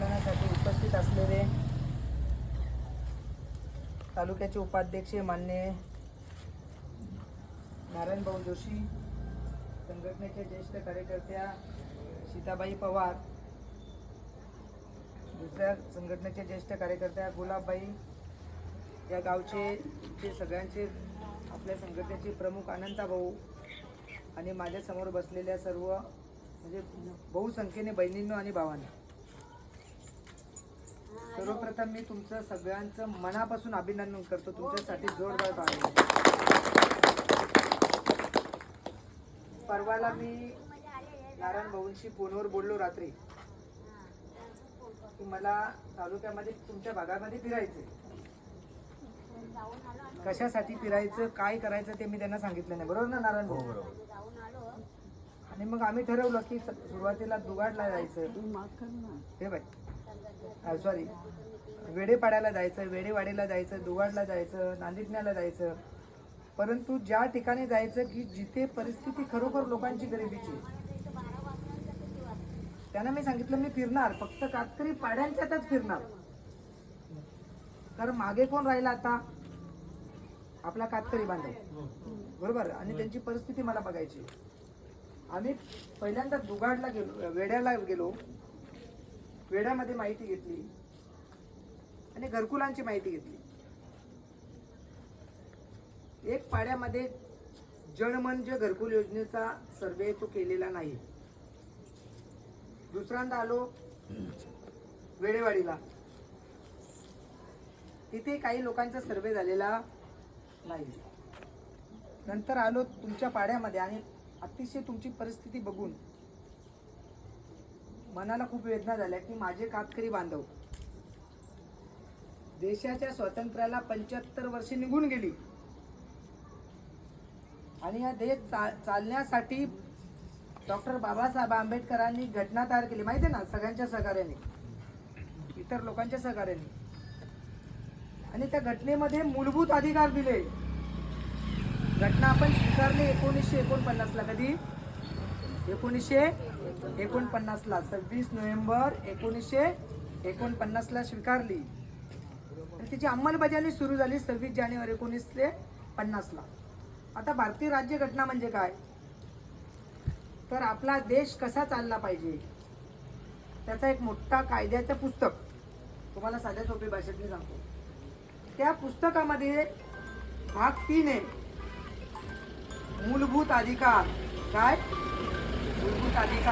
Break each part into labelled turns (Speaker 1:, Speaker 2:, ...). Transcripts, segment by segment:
Speaker 1: संमेलनासाठी उपस्थित असलेले तालुक्याचे उपाध्यक्ष मान्य नारायण भाऊ जोशी संघटनेच्या ज्येष्ठ कार्यकर्त्या सीताबाई पवार दुसऱ्या संघटनेच्या ज्येष्ठ कार्यकर्त्या गुलाबबाई या गावचे जे सगळ्यांचे आपल्या संघटनेचे प्रमुख अनंता भाऊ आणि माझ्यासमोर बसलेल्या सर्व म्हणजे बहुसंख्येने बहिणींनो आणि भावांना. सर्वप्रथम मी तुमचं सगळ्यांचं मनापासून अभिनंदन करतो. तुमच्यासाठी जोरदार टाळ्या परवाला मी नारायण भाऊंशी फोनवर बोललो रात्री. की मला तालुक्यामध्ये तुमच्या भागामध्ये फिरायचंय. कशासाठी फिरायचं काय करायचं ते मी त्यांना सांगितलं नाही. बरोबर ना नारायण भाऊ? आणि मग आम्ही ठरवलं की स- सुरुवातीला दुगाडला जायचं. हे बाय सॉरी वेडेपाड्याला जायचं वेडेवाडीला जायचं दुगाडला जायचं नांदिटण्याला जायचं. परंतु ज्या ठिकाणी जायचं की जिथे परिस्थिती खरोखर लोकांची गरिबीची त्यांना मी सांगितलं मी फिरणार. फक्त कातकरी पाड्यांच्यातच फिरणार. कारण मागे कोण राहिला आता? आपला कातकरी बांधव. बरोबर? आणि त्यांची परिस्थिती मला बघायची आम्ही पहिल्यांदा दुगाडला गेलो वेड्याला गेलो. वेड्यामध्ये माहिती घेतली आणि घरकुलांची माहिती घेतली. एक पाड्यामध्ये जनमन जे घरकुल योजनेचा सर्वे तो केलेला नाही. दुसऱ्यांदा आलो वेडेवाडीला तिथे काही लोकांचा सर्वे झालेला नाही. नंतर आलो तुमच्या पाड्यामध्ये आणि अतिशय तुमची परिस्थिती बघून मनाला खूप वेदना झाल्या की माझे कातकरी बांधव. देशाच्या स्वातंत्र्याला पंच्याहत्तर वर्षे निघून गेली. आणि या देश चा- चालण्यासाठी डॉक्टर बाबासाहेब आंबेडकरांनी घटना तयार केली. माहिती आहे ना सगळ्यांच्या सहकार्याने. इतर लोकांच्या सहकार्याने. आणि त्या घटनेमध्ये मूलभूत अधिकार दिले. घटना आपण स्वीकारली एकोणीसशे एकोणपन्नासला कधी? एकोणीसशे एकोणपन्नासला सव्वीस नोव्हेंबर एकोणीसशे एकोणपन्नासला स्वीकारली. आणि तिची अंमलबजावणी सुरू झाली सव्वीस जानेवारी एकोणीसशे पन्नासला. आता भारतीय राज्यघटना म्हणजे काय? तर आपला देश कसा चालला पाहिजे? त्याचा एक मोठा कायद्याचं पुस्तक. तुम्हाला साध्या सोपी भाषेत मी सांगतो. त्या पुस्तकामध्ये भाग तीन आहे. मूलभूत अधिकार. काय? मूलभूत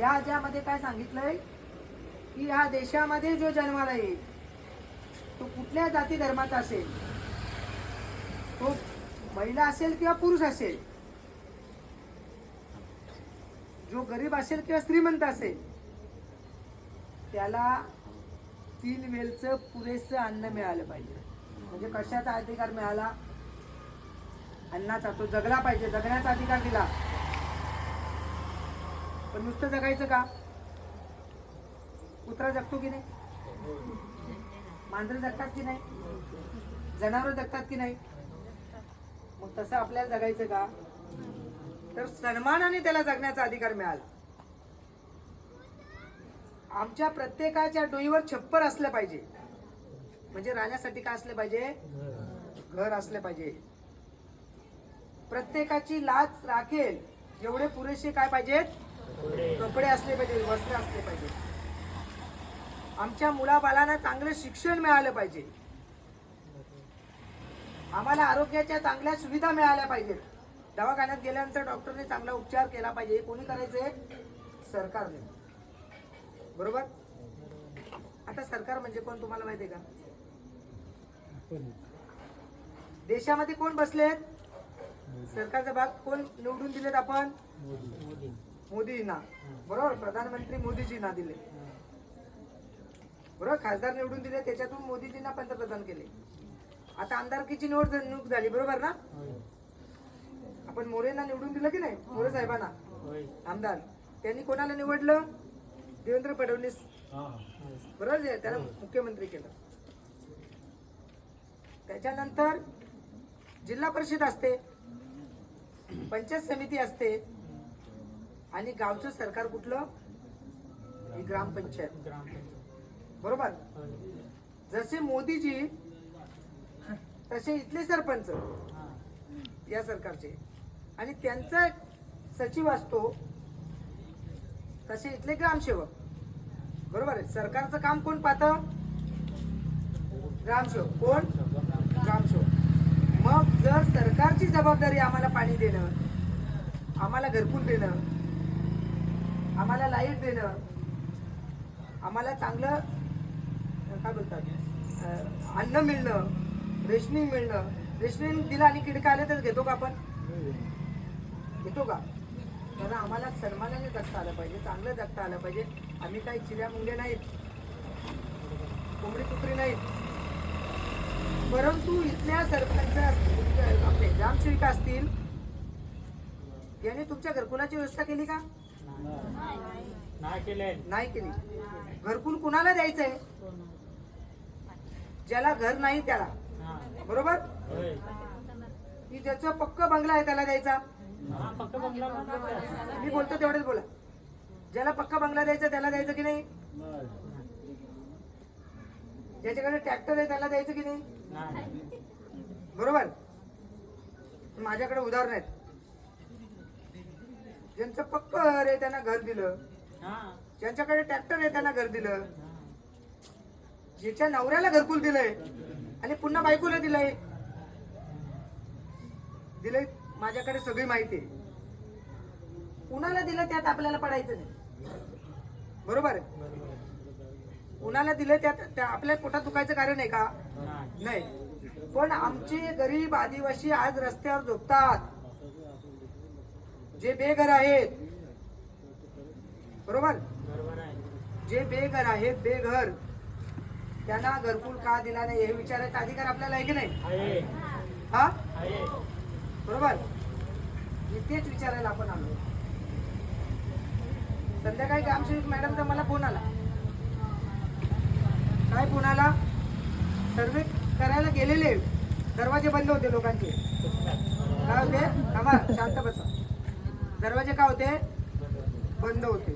Speaker 1: या त्या ज्यामध्ये काय सांगितलंय? की या देशामध्ये जो जन्माला येईल तो कुठल्या जाती धर्माचा असेल? तो महिला असेल किंवा पुरुष असेल? जो गरीब असेल किंवा श्रीमंत असेल त्याला तीन वेलचं पुरेसं अन्न मिळालं पाहिजे. म्हणजे कशाचा अधिकार मिळाला? अन्नाचा तो जगला पाहिजे जगण्याचा अधिकार दिला. पण नुसतं जगायचं का? कुत्रा जगतो की नाही? मांजरं जगतात की नाही? जनावर जगतात की नाही? मग तसं आपल्याला जगायचं का? तर सन्मानाने त्याला जगण्याचा अधिकार मिळाला. आमच्या प्रत्येकाच्या डोईवर छप्पर असलं पाहिजे. म्हणजे राहण्यासाठी काय असलं पाहिजे? घर असलं पाहिजे. प्रत्येकाची लाच राखेल. एवढे पुरेसे काय पाहिजेत? कपडे. असले पाहिजे वस्त्र असले पाहिजे आमच्या मुलाबालांना चांगलं शिक्षण मिळालं पाहिजे. आम्हाला आरोग्याच्या चांगल्या सुविधा मिळाल्या पाहिजेत. दवाखान्यात गेल्यानंतर डॉक्टरने चांगला उपचार केला पाहिजे. हे कोणी करायचंय? सरकारने. बरोबर? आता सरकार म्हणजे कोण तुम्हाला माहिती आहे का? देशामध्ये कोण बसलेत? सरकारचा भाग कोण निवडून दिलेत आपण? मोदींना. बरोबर? प्रधानमंत्री मोदीजींना दिले. बरोबर? खासदार निवडून दिले त्याच्यातून मोदीजींना पंतप्रधान केले. आता आमदारकीची निवड निवड झाली बरोबर ना? आपण मोरेंना निवडून दिलं की नाही? मोरे साहेबांना? आमदार. त्यांनी कोणाला निवडलं? देवेंद्र फडणवीस. बरोबर? आहे? त्याला मुख्यमंत्री केलं. त्याच्यानंतर जिल्हा परिषद असते. पंचायत समिती असते. आणि गावचं सरकार कुठलं? ग्रामपंचायत
Speaker 2: ग्रामपंचायत.
Speaker 1: बरोबर? जसे मोदीजी तसे इथले सरपंच
Speaker 2: हा.
Speaker 1: या सरकारचे. आणि त्यांचा एक सचिव असतो तसे इथले ग्रामसेवक. बरोबर आहे? सरकारचं काम कोण पाहतं? ग्रामसेवक. कोण? ग्रामसेवक. मग जर सरकारची जबाबदारी आम्हाला पाणी देणं आम्हाला घरकुल देणं आम्हाला लाइट देणं आम्हाला चांगलं काय बोलतात अन्न मिळणं रेशनिंग मिळणं रेशनिंग दिलं आणि किडका आले तर घेतो का आपण? घेतो का? कारण आम्हाला सन्मानाने जगता आलं पाहिजे चांगलं जगता आलं पाहिजे. आम्ही काही चिऱ्या मुंगे नाहीत कोंबडी कुत्री नाहीत. परंतु इथल्या सरपंच आपले ग्रामसेविका असतील याने तुमच्या घरकुलाची व्यवस्था केली का?
Speaker 2: नाही
Speaker 1: नाही केली. घरकुल कुणाला द्यायचंय? ज्याला घर नाही त्याला. बरोबर? की ज्याचा पक्क बंगला आहे त्याला द्यायचा? मी बोलतो तेवढेच बोला. ज्याला पक्का बंगला द्यायचा त्याला द्यायचं की नाही? ज्याच्याकडे ट्रॅक्टर आहे त्याला द्यायचं की नाही? बरोबर? माझ्याकडे उदाहरण आहेत. ज्यांचं पक्क घर आहे त्यांना घर दिलं.
Speaker 2: हा.
Speaker 1: ज्यांच्याकडे ट्रॅक्टर आहे त्यांना घर दिलं. ज्याच्या नवऱ्याला घरकुल दिलंय आणि पुन्हा बायकोला दिलंय. दिलंय माझ्याकडे सगळी माहिती आहे. कुणाला दिलं त्यात आपल्याला पडायचं नाही. बरोबर? आहे
Speaker 2: उन्हाला
Speaker 1: दिले दिलं त्यात त्या आपल्या पोटात दुखायचं कारण आहे का?
Speaker 2: नाही.
Speaker 1: पण आमचे गरीब आदिवासी आज रस्त्यावर झोपतात. जे बेघर आहेत. बरोबर? जे बेघर आहेत बेघर. त्यांना घरकुल का दिला नाही हे विचारायचा अधिकार आपल्याला आहे की नाही? हा? बरोबर? तेच विचारायला आपण आलो. संध्याकाळी ग्रामसेवक मॅडमचा मला फोन आला. काय आला सर्वे करायला गेलेले दरवाजे बंद होते लोकांचे. काय होते? थांबा शांत बसा. दरवाजे काय होते? बंद होते.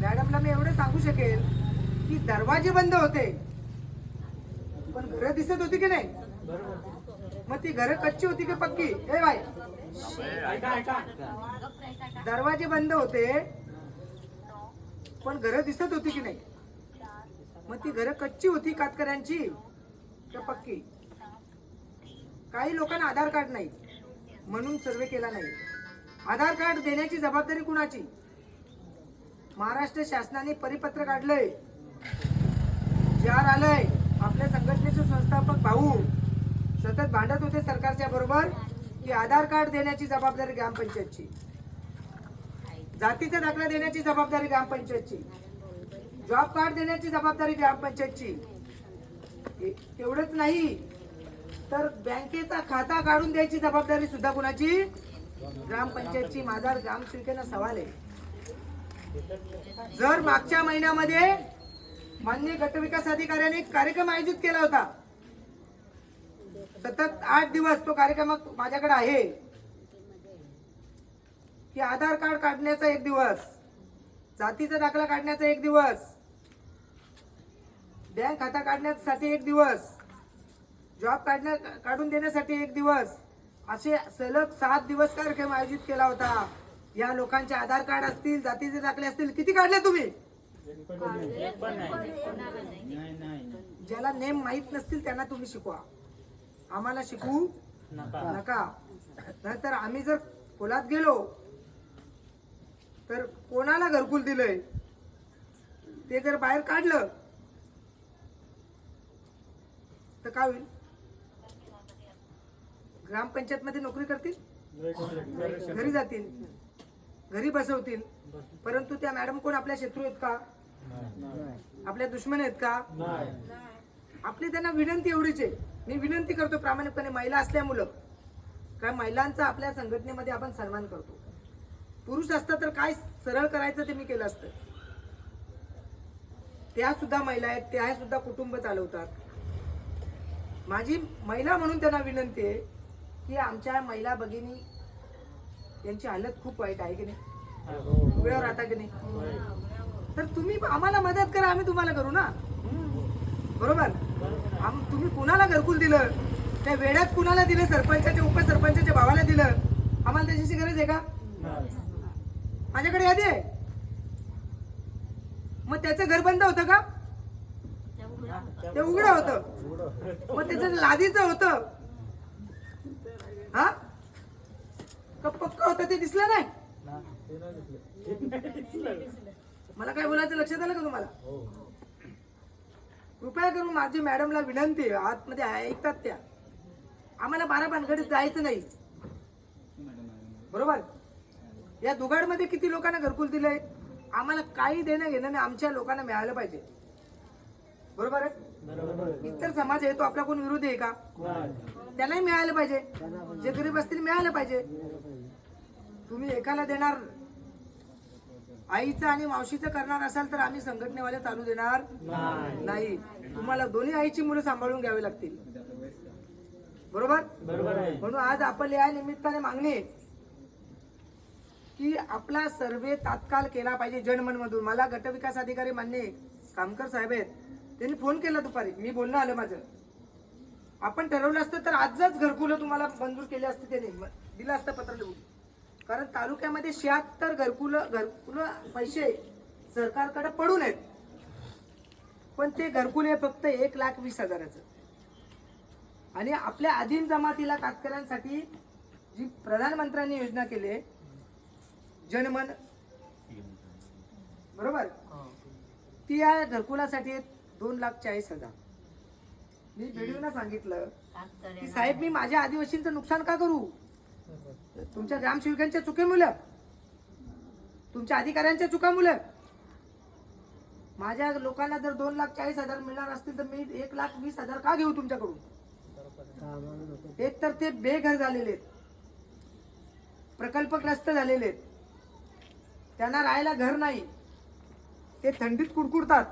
Speaker 1: मॅडमला मी एवढं सांगू शकेल की दरवाजे बंद होते. पण घरं दिसत होती की नाही? मग ती घरं कच्ची होती की पक्की? ए बाय दरवाजे बंद होते. पण घरं दिसत होती की नाही? मग ती घरं कच्ची होती कातकऱ्यांची? तर पक्की? काही लोकांना आधार कार्ड नाही. म्हणून सर्वे केला नाही. आधार कार्ड देण्याची जबाबदारी कुणाची? महाराष्ट्र शासनाने परिपत्र काढलंय. जार आलंय आपल्या संघटनेचे संस्थापक भाऊ. सतत भांडत होते सरकारच्या बरोबर की आधार कार्ड देण्याची जबाबदारी ग्रामपंचायतची. जातीचा दाखला देण्याची जबाबदारी ग्रामपंचायतची. जॉब कार्ड देण्याची जबाबदारी ग्रामपंचायतची. एवढंच नाही तर बँकेचा खाता काढून द्यायची जबाबदारी सुद्धा कुणाची? ग्रामपंचायतची. माझा ग्रामसेवकेना सवाल आहे. जर मागच्या महिन्यामध्ये मान्य गटविकास अधिकाऱ्याने कार्यक्रम आयोजित केला होता सतत आठ दिवस तो कार्यक्रम माझ्याकडे आहे. की आधार कार्ड काढण्याचा एक दिवस जातीचा दाखला काढण्याचा एक दिवस बँक खाता काढण्यासाठी एक दिवस जॉब काढण्या काढून देण्यासाठी एक दिवस असे सलग सात दिवस कार्यक्रम आयोजित केला होता. या लोकांचे आधार कार्ड असतील जातीचे दाखले असतील किती काढले तुम्ही? ज्याला नेम माहीत नसतील त्यांना तुम्ही शिकवा. आम्हाला शिकवू
Speaker 2: नका.
Speaker 1: नका. नाहीतर आम्ही जर खोलात गेलो तर कोणाला घरकुल दिलंय? ते जर बाहेर काढलं तर काय होईल? ग्रामपंचायत मध्ये नोकरी करतील? घरी जातील? घरी बसवतील? परंतु त्या मॅडम कोण आपल्या शत्रू आहेत का? आपल्या दुश्मन आहेत का? आपली त्यांना विनंती एवढीच आहे. मी विनंती करतो प्रामाणिकपणे महिला असल्यामुळं काय महिलांचा आपल्या संघटनेमध्ये आपण सन्मान करतो. पुरुष असता तर काय सरळ करायचं ते मी केलं असतं. त्या सुद्धा महिला आहेत त्या सुद्धा कुटुंब चालवतात. माझी महिला म्हणून त्यांना विनंती आहे की आमच्या महिला भगिनी यांची हालत खूप वाईट आहे की नाही? उघड्यावर राहता की नाही? तर तुम्ही आम्हाला मदत करा आम्ही तुम्हाला करू ना? बरोबर? आम तुम्ही कुणाला घरकुल दिलं? त्या वेळात कुणाला दिलं? सरपंचाच्या उपसरपंचाच्या भावाला दिलं? आम्हाला त्याच्याशी गरज आहे का? माझ्याकडे यादी आहे मग त्याचं घर बंद होतं का? ते उघडं होतं. मग त्याचं लादीचं होतं. हा? पक्क होतं ते दिसलं नाही? मला काय बोलायचं लक्षात आलं का तुम्हाला? कृपया करून माझी मॅडमला विनंती आतमध्ये ऐकतात त्या. आम्हाला बारा भानगडीत जायचं नाही. बरोबर? या दुगाडमध्ये किती लोकांना घरकुल दिलंय? आम्हाला काही देणं घेणं नाही आमच्या लोकांना मिळालं पाहिजे. बरोबर आहे? इतर समाज आहे तो आपला कोण विरोधी आहे का? त्यालाही मिळालं पाहिजे. जे गरीब असतील मिळालं पाहिजे. तुम्ही एकाला देणार आईचं आणि मावशीचं करणार असाल तर आम्ही संघटनेवाले चालू देणार नाही. तुम्हाला दोन्ही आईची मुलं सांभाळून घ्यावी लागतील. बरोबर? म्हणून आज आपण या निमित्ताने मागणी आहे की आपला सर्वे तात्काळ केला पाहिजे जनमनमधून. मला गटविकास अधिकारी मान्य कामकर साहेब आहेत. त्यांनी फोन केला दुपारी. मी बोलणं आलं माझं. आपण ठरवलं असतं तर आजच घरकुलं तुम्हाला मंजूर केले असते त्यांनी. म- दिलं असतं पत्र लिहून. कारण तालुक्यामध्ये शहात्तर घरकुलं घरकुलं पैसे सरकारकडे पडून आहेत. पण ते घरकुल हे फक्त एक लाख वीस हजाराचं. आणि आपल्या आदिम जमातीला कातकऱ्यांसाठी जी प्रधानमंत्र्यांनी योजना केली आहे जनमन. बरोबर? ती या घरकुलासाठी दोन लाख चाळीस हजार. मी व्हिडिओना सांगितलं की साहेब मी माझ्या आदिवासींचं नुकसान का करू? तुमच्या ग्रामसेवकांच्या चुकीमुळं तुमच्या अधिकाऱ्यांच्या चुकामुळं माझ्या लोकांना जर दोन लाख चाळीस हजार मिळणार असतील तर मी एक लाख वीस हजार का घेऊ तुमच्याकडून? एक तर ते बेघर झालेले आहेत. प्रकल्पग्रस्त झालेले आहेत. त्यांना राहायला घर नाही. ते थंडीत कुडकुडतात.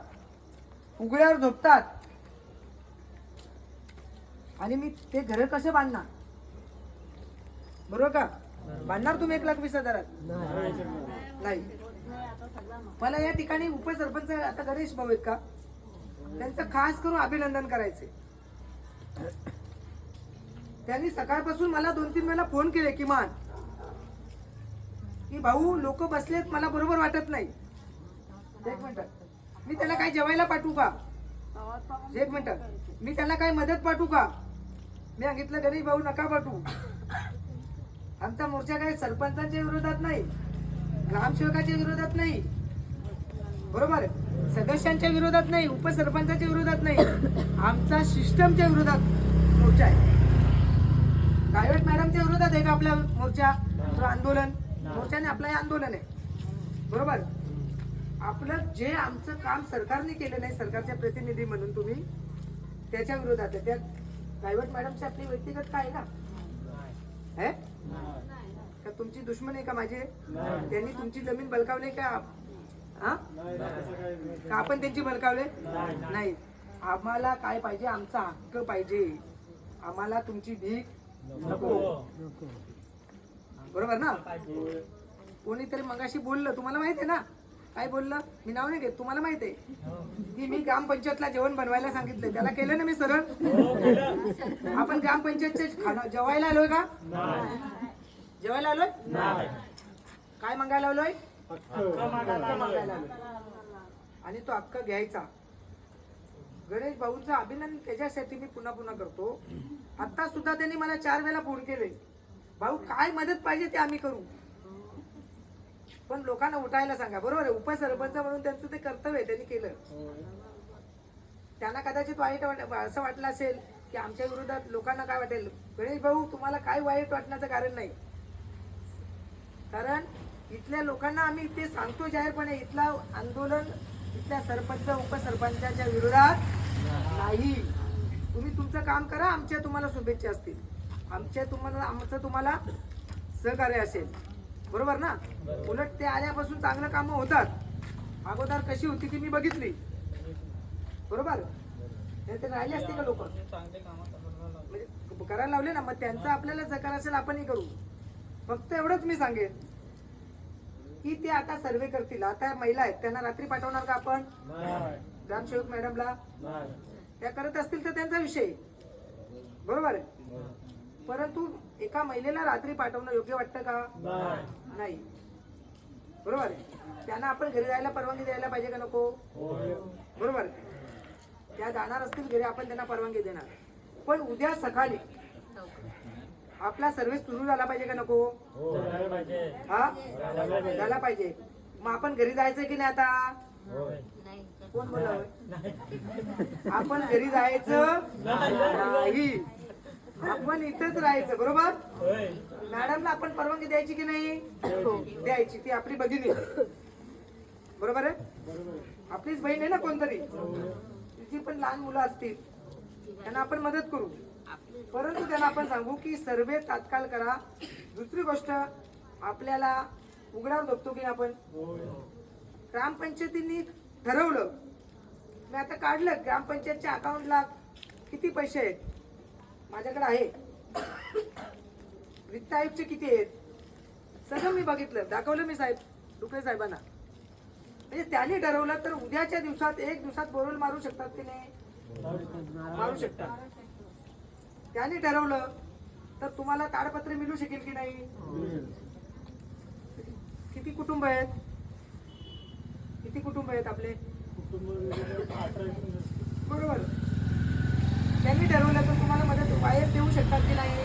Speaker 1: उघड्यावर झोपतात. आणि मी ते घर कसे बांधणार? बरोबर का? बांधणार तुम्ही एक लाख वीस हजारात? नाही. मला या ठिकाणी उपसरपंच आता गणेश भाऊ आहेत का? त्यांचं खास करून अभिनंदन करायचे. त्यांनी सकाळपासून मला दोन तीन वेळा फोन केले किमान. की भाऊ लोक बसलेत मला बरोबर वाटत नाही. एक म्हणतात मी त्याला काय जेवायला पाठवू का? एक म्हणतात मी त्याला काय मदत पाठवू का? मी सांगितलं गणेश भाऊ नका पाठवू. आमचा मोर्चा काही सरपंचांच्या विरोधात नाही ग्रामसेवकाच्या विरोधात नाही. बरोबर? सदस्यांच्या विरोधात नाही उपसरपंचाच्या विरोधात नाही. आमचा सिस्टमच्या विरोधात मोर्चा आहे. प्रायव्हेट मॅडमच्या विरोधात आहे का आपला मोर्चा? आंदोलन. मोर्चाने आपलं हे आंदोलन आहे. बरोबर? आपलं जे आमचं काम सरकारने केलं नाही सरकारच्या प्रतिनिधी म्हणून तुम्ही त्याच्या विरोधात आहे. त्या प्रायव्हेट मॅडमची आपली व्यक्तिगत काय आहे ना? है? का तुमची दुश्मन आहे का माझे? त्यांनी तुमची जमीन बलकावली का? हा? का आपण त्यांची बलकावले? नाही. आम्हाला काय पाहिजे? आमचा हक्क पाहिजे. आम्हाला तुमची भीक नको. बरोबर ना? कोणीतरी मगाशी बोललं तुम्हाला माहीत आहे ना? काय बोललं? मी नाव नाही घेत तुम्हाला माहीत आहे? की मी ग्रामपंचायतला जेवण बनवायला सांगितलं त्याला केलं ना मी सरळ? आपण ग्रामपंचायतचे खाणं जेवायला आलोय का? जेवायला आलोय? काय मंगायला आलोय? मागायला आणि तो हक्क घ्यायचा. गणेश भाऊंचं अभिनंदन त्याच्यासाठी मी पुन्हा पुन्हा करतो. आता सुद्धा त्यांनी मला चार वेळा फोन केले. भाऊ काय मदत पाहिजे ते आम्ही करू. पण लोकांना उठायला सांगा. बरोबर आहे उपसरपंच म्हणून त्यांचं ते कर्तव्य आहे त्यांनी केलं. त्यांना कदाचित वाईट वाट असं वाटलं असेल की आमच्या विरोधात लोकांना काय वाटेल? गणेश भाऊ तुम्हाला काय वाईट वाटण्याचं कारण नाही. कारण इथल्या लोकांना आम्ही ते सांगतो जाहीरपणे इथला आंदोलन इथल्या सरपंच उपसरपंचाच्या विरोधात नाही. तुम्ही तुमचं काम करा आमच्या तुम्हाला शुभेच्छा असतील. आमच्या तुम्हाला आमचं तुम्हाला सहकार्य असेल. बरोबर ना? उलट ते आल्यापासून चांगलं कामं होतात. अगोदर कशी होती ती मी बघितली. बरोबर? ते राहिले असते का लोक? म्हणजे करायला लावले ना मग त्यांचं आपल्याला सहकार्य असेल आपणही करू. फक्त एवढंच मी सांगेन. की ते आता सर्वे करतील. आता महिला आहेत त्यांना रात्री पाठवणार का आपण? ग्रामसेवक मॅडमला? त्या करत असतील तर त्यांचा विषय. बरोबर? आहे परंतु एका महिलेला रात्री पाठवणं योग्य वाटतं का? नाही. बरोबर आहे. त्यांना आपण घरी जायला परवानगी द्यायला पाहिजे का नको? बरोबर आहे. त्या जाणार असतील घरी आपण त्यांना परवानगी देणार. पण उद्या सकाळी आपला सर्व्हिस सुरू झाला पाहिजे का नको? हा. झाला पाहिजे. मग आपण घरी जायचं की नाही आता? कोण बोलावं आपण घरी जायचं नाही. आपण इथंच राहायचं बरोबर? मॅडमला आपण परवानगी द्यायची की नाही? द्यायची ती आपली भगिनी. बरोबर आहे? आपलीच बहीण आहे ना कोणतरी? तिची पण लहान मुलं असतील. त्यांना आपण मदत करू. परंतु त्यांना आपण सांगू की सर्वे तात्काळ करा. दुसरी गोष्ट आपल्याला उघडावर बघतो की आपण? ग्रामपंचायतींनी ठरवलं. मी आता काढलं ग्रामपंचायतच्या अकाउंटला किती पैसे आहेत? माझ्याकडे आहे. वित्त आयुक्तचे किती आहेत? सगळं मी बघितलं. दाखवलं मी साहेब डुकरे साहेबांना. म्हणजे त्यांनी ठरवलं तर उद्याच्या दिवसात एक दिवसात बोरल मारू शकतात की नाही? मारू शकतात. त्यांनी ठरवलं तर तुम्हाला ताडपत्र मिळू शकेल की नाही? किती कुटुंब आहेत? किती कुटुंब आहेत आपले? बरोबर. त्यांनी ठरवलं तर तुम्हाला मदत बाहेर देऊ शकतात की नाही?